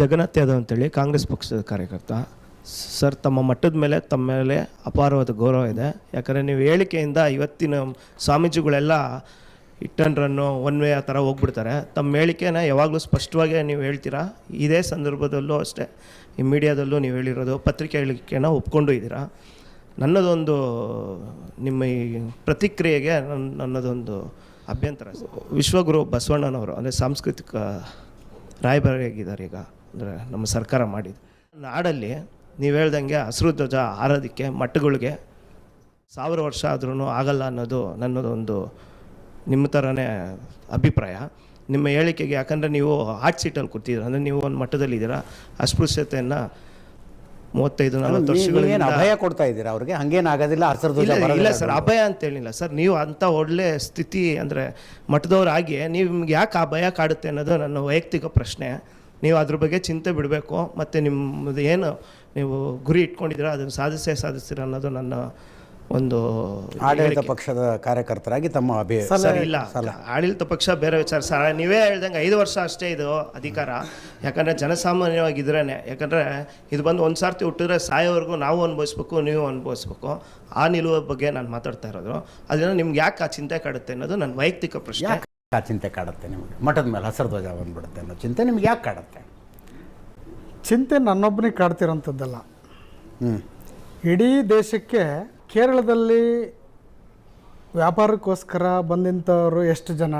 ಜಗನ್ನಾಥ್ ಯಾದವ್ ಅಂತೇಳಿ ಕಾಂಗ್ರೆಸ್ ಪಕ್ಷದ ಕಾರ್ಯಕರ್ತ. ಸರ್, ತಮ್ಮ ಮಟ್ಟದ ಮೇಲೆ, ತಮ್ಮ ಮೇಲೆ ಅಪಾರವಾದ ಗೌರವ ಇದೆ. ಯಾಕಂದರೆ ನೀವು ಹೇಳಿಕೆಯಿಂದ ಇವತ್ತಿನ ಸ್ವಾಮೀಜಿಗಳೆಲ್ಲ hit and run one way ಆ ಥರ ಹೋಗ್ಬಿಡ್ತಾರೆ. ತಮ್ಮ ಹೇಳಿಕೆನ ಯಾವಾಗಲೂ ಸ್ಪಷ್ಟವಾಗಿ ನೀವು ಹೇಳ್ತೀರಾ? ಇದೇ ಸಂದರ್ಭದಲ್ಲೂ ಅಷ್ಟೇ, ಈ ಮೀಡಿಯಾದಲ್ಲೂ ನೀವು ಹೇಳಿರೋದು, ಪತ್ರಿಕೆ ಹೇಳಿಕೆನ ಒಪ್ಕೊಂಡು ಇದ್ದೀರಾ? ನನ್ನದೊಂದು, ನಿಮ್ಮ ಈ ಪ್ರತಿಕ್ರಿಯೆಗೆ ನನ್ನ ನನ್ನದೊಂದು ಅಭ್ಯಂತರ. ವಿಶ್ವಗುರು ಬಸವಣ್ಣನವರು, ಅಂದರೆ ಸಾಂಸ್ಕೃತಿಕ ರಾಯಭಾರಿಯಾಗಿದ್ದಾರೆ ಈಗ. ಅಂದರೆ ನಮ್ಮ ಸರ್ಕಾರ ಮಾಡಿದ್ದು. ನಾಡಲ್ಲಿ ನೀವು ಹೇಳ್ದಂಗೆ ಹಸಿರು ಧ್ವಜ ಹಾರೋದಕ್ಕೆ ಮಟ್ಟಗಳಿಗೆ ಸಾವಿರ ವರ್ಷ ಆದ್ರೂ ಆಗಲ್ಲ ಅನ್ನೋದು ನನ್ನದೊಂದು ನಿಮ್ಮ ಥರನೇ ಅಭಿಪ್ರಾಯ. ನಿಮ್ಮ ಹೇಳಿಕೆಗೆ ಯಾಕಂದರೆ ನೀವು ಹಾಟ್ ಸೀಟಲ್ಲಿ ಕೂತಿದ್ದೀರ ಅಂದರೆ ನೀವು ಒಂದು ಮಟ್ಟದಲ್ಲಿದ್ದೀರಾ ಅಸ್ಪೃಶ್ಯತೆಯನ್ನು ಮೂವತ್ತೈದು ನಲವತ್ತು ವರ್ಷಗಳಿಗೆ ವರ್ಷಗಳಿಂದ ಅಭಯ ಕೊಡ್ತಾ ಇದ್ದೀರಾ ಅವ್ರಿಗೆ? ಹಂಗೇನಾಗೋದಿಲ್ಲ ಹಸಿರು ಇಲ್ಲ ಇಲ್ಲ ಸರ್ ಅಭಯ ಅಂತ ಹೇಳಿಲ್ಲ ಸರ್ ನೀವು ಅಂಥ ಒಳ್ಳೆ ಸ್ಥಿತಿ ಅಂದರೆ ಮಠದವರಾಗಿ ನೀವು ನಿಮ್ಗೆ ಯಾಕೆ ಆ ಭಯ ಕಾಡುತ್ತೆ ಅನ್ನೋದು ನನ್ನ ವೈಯಕ್ತಿಕ ಪ್ರಶ್ನೆ. ನೀವು ಅದ್ರ ಬಗ್ಗೆ ಚಿಂತೆ ಬಿಡಬೇಕು ಮತ್ತು ನಿಮ್ಮದು ಏನು ನೀವು ಗುರಿ ಇಟ್ಕೊಂಡಿದ್ದೀರಾ ಅದನ್ನು ಸಾಧಿಸೇ ಸಾಧಿಸ್ತೀರ ಅನ್ನೋದು ನನ್ನ ಒಂದು ಆಡಳಿತ ಪಕ್ಷದ ಕಾರ್ಯಕರ್ತರಾಗಿ ತಮ್ಮ ಅಭಿಪ್ರಾಯ ಸರ್ ಇಲ್ಲ ಆಡಳಿತ ಪಕ್ಷ ಬೇರೆ ವಿಚಾರ. ಸರ್ ನೀವೇ ಹೇಳ್ದಂಗೆ ಐದು ವರ್ಷ ಅಷ್ಟೇ ಇದು ಅಧಿಕಾರ. ಯಾಕಂದರೆ ಜನಸಾಮಾನ್ಯವಾಗಿದ್ರೇ ಯಾಕಂದರೆ ಇದು ಬಂದು ಒಂದು ಸಾರ್ತಿ ಹುಟ್ಟಿದ್ರೆ ಸಾಯೋವರೆಗೂ ನಾವು ಅನುಭವಿಸ್ಬೇಕು ನೀವು ಅನುಭವಿಸ್ಬೇಕು. ಆ ನಿಲುವ ಬಗ್ಗೆ ನಾನು ಮಾತಾಡ್ತಾ ಇರೋದು. ಅದರಿಂದ ನಿಮ್ಗೆ ಯಾಕೆ ಆ ಚಿಂತೆ ಕಾಡುತ್ತೆ ಅನ್ನೋದು ನನ್ನ ವೈಯಕ್ತಿಕ ಪ್ರಶ್ನೆ. ಆ ಚಿಂತೆ ಕಾಡುತ್ತೆ ನಿಮಗೆ. ಮಠದ ಮೇಲೆ ಹಸಿರು ಧ್ವಜ ಬಂದ್ಬಿಡುತ್ತೆ ಅನ್ನೋ ಚಿಂತೆ ನಿಮ್ಗೆ ಯಾಕೆ ಕಾಡುತ್ತೆ? ಚಿಂತೆ ನನ್ನೊಬ್ಬನಿಗೆ ಕಾಡ್ತಿರೋಂಥದ್ದಲ್ಲ. ಹ್ಞೂ ಇಡೀ ದೇಶಕ್ಕೆ ಕೇರಳದಲ್ಲಿ ವ್ಯಾಪಾರಕ್ಕೋಸ್ಕರ ಬಂದಿಂಥವ್ರು ಎಷ್ಟು ಜನ?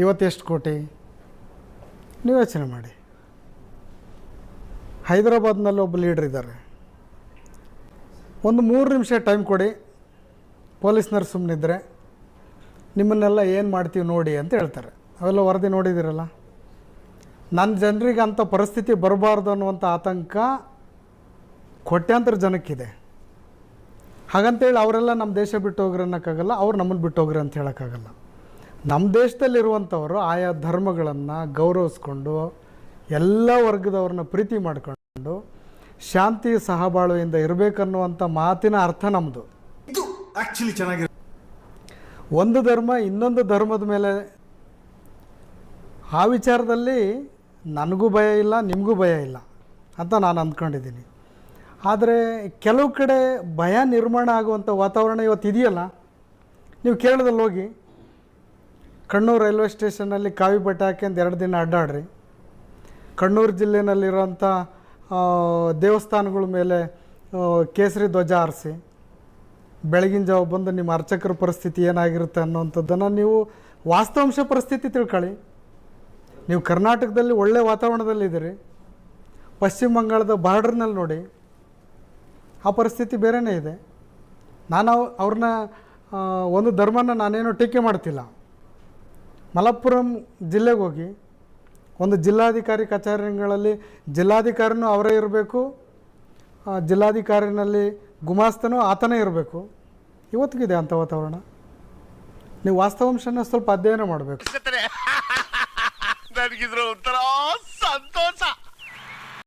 ಇವತ್ತು ಎಷ್ಟು ಕೋಟಿ? ನೀವು ಯೋಚನೆ ಮಾಡಿ. ಹೈದರಾಬಾದ್ನಲ್ಲಿ ಒಬ್ಬ ಲೀಡ್ರ್ ಇದ್ದಾರೆ. ಒಂದು ಮೂರು ನಿಮಿಷ ಟೈಮ್ ಕೊಡಿ. ಪೊಲೀಸ್ನವ್ರು ಸುಮ್ಮನಿದ್ರೆ ನಿಮ್ಮನ್ನೆಲ್ಲ ಏನು ಮಾಡ್ತೀವಿ ನೋಡಿ ಅಂತ ಹೇಳ್ತಾರೆ. ಅವೆಲ್ಲ ವರದಿ ನೋಡಿದಿರಲ್ಲ? ನನ್ನ ಜನರಿಗೆ ಅಂಥ ಪರಿಸ್ಥಿತಿ ಬರಬಾರ್ದು ಅನ್ನುವಂಥ ಆತಂಕ ಕೋಟ್ಯಾಂತರ ಜನಕ್ಕಿದೆ. ಹಾಗಂತೇಳಿ ಅವರೆಲ್ಲ ನಮ್ಮ ದೇಶ ಬಿಟ್ಟು ಅನ್ನೋಕ್ಕಾಗಲ್ಲ, ಅವ್ರು ನಮ್ಮನ್ನು ಬಿಟ್ಟು ಹೋಗ್ರಿ ಅಂತ ಹೇಳೋಕ್ಕಾಗಲ್ಲ. ನಮ್ಮ ದೇಶದಲ್ಲಿರುವಂಥವರು ಆಯಾ ಧರ್ಮಗಳನ್ನು ಗೌರವಿಸ್ಕೊಂಡು, ಎಲ್ಲ ವರ್ಗದವ್ರನ್ನ ಪ್ರೀತಿ ಮಾಡಿಕೊಂಡು, ಶಾಂತಿ ಸಹಬಾಳ್ವೆಯಿಂದ ಇರಬೇಕನ್ನುವಂಥ ಮಾತಿನ ಅರ್ಥ ನಮ್ಮದು ಆಕ್ಚುಲಿ ಚೆನ್ನಾಗಿ ಒಂದು ಧರ್ಮ ಇನ್ನೊಂದು ಧರ್ಮದ ಮೇಲೆ ಆ ವಿಚಾರದಲ್ಲಿ ನನಗೂ ಭಯ ಇಲ್ಲ, ನಿಮಗೂ ಭಯ ಇಲ್ಲ ಅಂತ ನಾನು ಅಂದ್ಕೊಂಡಿದ್ದೀನಿ. ಆದರೆ ಕೆಲವು ಕಡೆ ಭಯ ನಿರ್ಮಾಣ ಆಗುವಂಥ ವಾತಾವರಣ ಇವತ್ತು ಇದೆಯಲ್ಲ? ನೀವು ಕೇರಳದಲ್ಲಿ ಹೋಗಿ ಕಣ್ಣೂರು ರೈಲ್ವೆ ಸ್ಟೇಷನಲ್ಲಿ ಕಾವಿ ಬಟ್ಟೆ ಹಾಕ್ಯಂದು ಎರಡು ದಿನ ಅಡ್ಡಾಡ್ರಿ. ಕಣ್ಣೂರು ಜಿಲ್ಲೆಯಲ್ಲಿರೋಂಥ ದೇವಸ್ಥಾನಗಳ ಮೇಲೆ ಕೇಸರಿ ಧ್ವಜ ಆರಿಸಿ ಬೆಳಗಿನ ಜಾವ ಬಂದು ನಿಮ್ಮ ಅರ್ಚಕರ ಪರಿಸ್ಥಿತಿ ಏನಾಗಿರುತ್ತೆ ಅನ್ನೋವಂಥದ್ದನ್ನು ನೀವು ವಾಸ್ತವಾಂಶ ಪರಿಸ್ಥಿತಿ ತಿಳ್ಕೊಳ್ಳಿ. ನೀವು ಕರ್ನಾಟಕದಲ್ಲಿ ಒಳ್ಳೆ ವಾತಾವರಣದಲ್ಲಿದ್ದೀರಿ ಪಶ್ಚಿಮ ಬಂಗಾಳದ ಬಾರ್ಡರ್ನಲ್ಲಿ ನೋಡಿ. ಆ ಪರಿಸ್ಥಿತಿ ಬೇರೆಯೇ ಇದೆ. ನಾನು ಅವ್- ಅವ್ರನ್ನ ಒಂದು ಧರ್ಮನ ನಾನೇನು ಟೀಕೆ ಮಾಡ್ತಿಲ್ಲ. ಮಲಪ್ಪುರಂ ಜಿಲ್ಲೆಗೆ ಹೋಗಿ, ಒಂದು ಜಿಲ್ಲಾಧಿಕಾರಿ ಕಚೇರಿಗಳಲ್ಲಿ ಜಿಲ್ಲಾಧಿಕಾರಿನೂ ಅವರೇ ಇರಬೇಕು. ಜಿಲ್ಲಾಧಿಕಾರಿನಲ್ಲಿ ಗುಮಾಸ್ತನೂ ಆತನೇ ಇರಬೇಕು. ಇವತ್ತಿಗಿದೆ ಅಂಥ ವಾತಾವರಣ. ನೀವು ವಾಸ್ತವಾಂಶನ ಸ್ವಲ್ಪ ಅಧ್ಯಯನ ಮಾಡಬೇಕು. ಸಂತೋಷ.